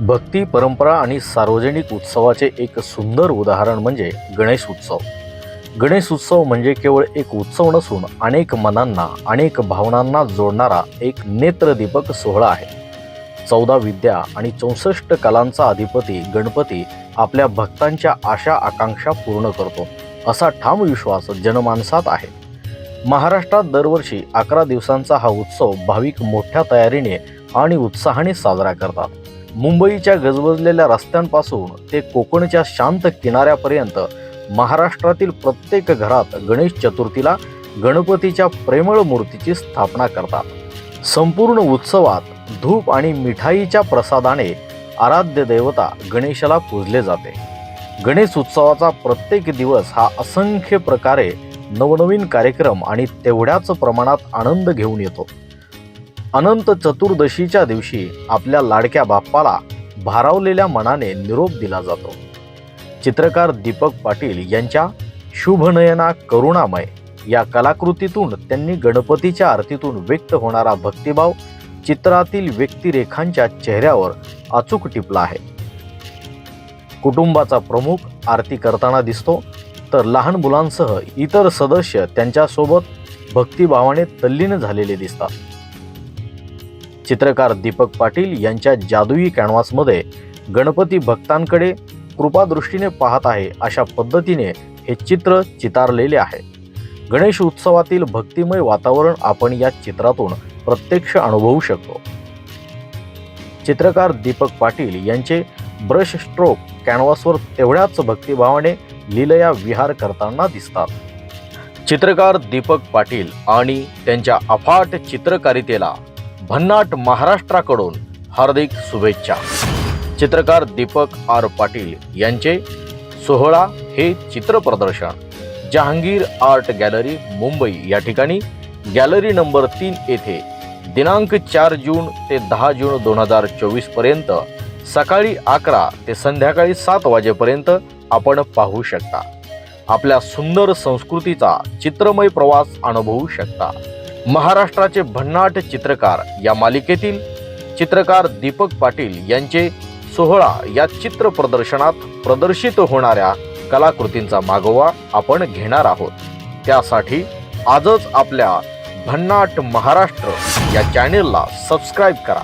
भक्ती परंपरा आणि सार्वजनिक उत्सवाचे एक सुंदर उदाहरण म्हणजे गणेश उत्सव. गणेश उत्सव म्हणजे केवळ एक उत्सव नसून अनेक मनांना अनेक भावनांना जोडणारा एक नेत्रदीपक सोहळा आहे. चौदा विद्या आणि चौसष्ट कलांचा अधिपती गणपती आपल्या भक्तांच्या आशा आकांक्षा पूर्ण करतो असा ठाम विश्वास जनमानसात आहे. महाराष्ट्रात दरवर्षी अकरा दिवसांचा हा उत्सव भाविक मोठ्या तयारीने आणि उत्साहाने साजरा करतात. मुंबईच्या गजबजलेल्या रस्त्यांपासून ते कोकणच्या शांत किनाऱ्यापर्यंत महाराष्ट्रातील प्रत्येक घरात गणेश चतुर्थीला गणपतीच्या प्रेमळ मूर्तीची स्थापना करतात. संपूर्ण उत्सवात धूप आणि मिठाईच्या प्रसादाने आराध्य देवता गणेशाला पूजले जाते. गणेश उत्सवाचा प्रत्येक दिवस हा असंख्य प्रकारे नवनवीन कार्यक्रम आणि तेवढ्याच प्रमाणात आनंद घेऊन येतो. अनंत चतुर्दशीच्या दिवशी आपल्या लाडक्या बाप्पाला भारावलेल्या मनाने निरोप दिला जातो. चित्रकार दीपक पाटील यांच्या शुभनयना करुणामय या कलाकृतीतून त्यांनी गणपतीच्या आरतीतून व्यक्त होणारा भक्तिभाव चित्रातील व्यक्तिरेखांच्या चेहऱ्यावर अचूक टिपला आहे. कुटुंबाचा प्रमुख आरती करताना दिसतो तर लहान मुलांसह इतर सदस्य त्यांच्यासोबत भक्तिभावाने तल्लीन झालेले दिसतात. चित्रकार दीपक पाटील यांच्या जादुई कॅनव्हासमध्ये गणपती भक्तांकडे कृपादृष्टीने पाहत आहे अशा पद्धतीने हे चित्र चितारलेले आहे. गणेश उत्सवातील भक्तिमय वातावरण आपण या चित्रातून प्रत्यक्ष अनुभवू शकतो. चित्रकार दीपक पाटील यांचे ब्रश स्ट्रोक कॅनव्हासवर तेवढ्याच भक्तिभावाने लिलया विहार करताना दिसतात. चित्रकार दीपक पाटील आणि त्यांच्या अफाट चित्रकारितेला भन्नाट महाराष्ट्राकडून हार्दिक शुभेच्छा. चित्रकार दीपक आर पाटील यांचे सोहळा हे चित्र प्रदर्शन. Jahangir art gallery Mumbai. या ठिकाणी गॅलरी नंबर तीन येथे दिनांक चार जून ते दहा जून दोन हजार चोवीसपर्यंत सकाळी अकरा ते संध्याकाळी सात वाजेपर्यंत आपण पाहू शकता. आपल्या सुंदर संस्कृतीचा चित्रमय प्रवास अनुभवू शकता. महाराष्ट्राचे भन्नाट चित्रकार या मालिकेतील चित्रकार दीपक पाटील यांचे सोहळा या चित्र प्रदर्शनात प्रदर्शित होणाऱ्या कलाकृतींचा मागोवा आपण घेणार आहोत. त्यासाठी आजच आपल्या भन्नाट महाराष्ट्र या चॅनेलला सबस्क्राईब करा.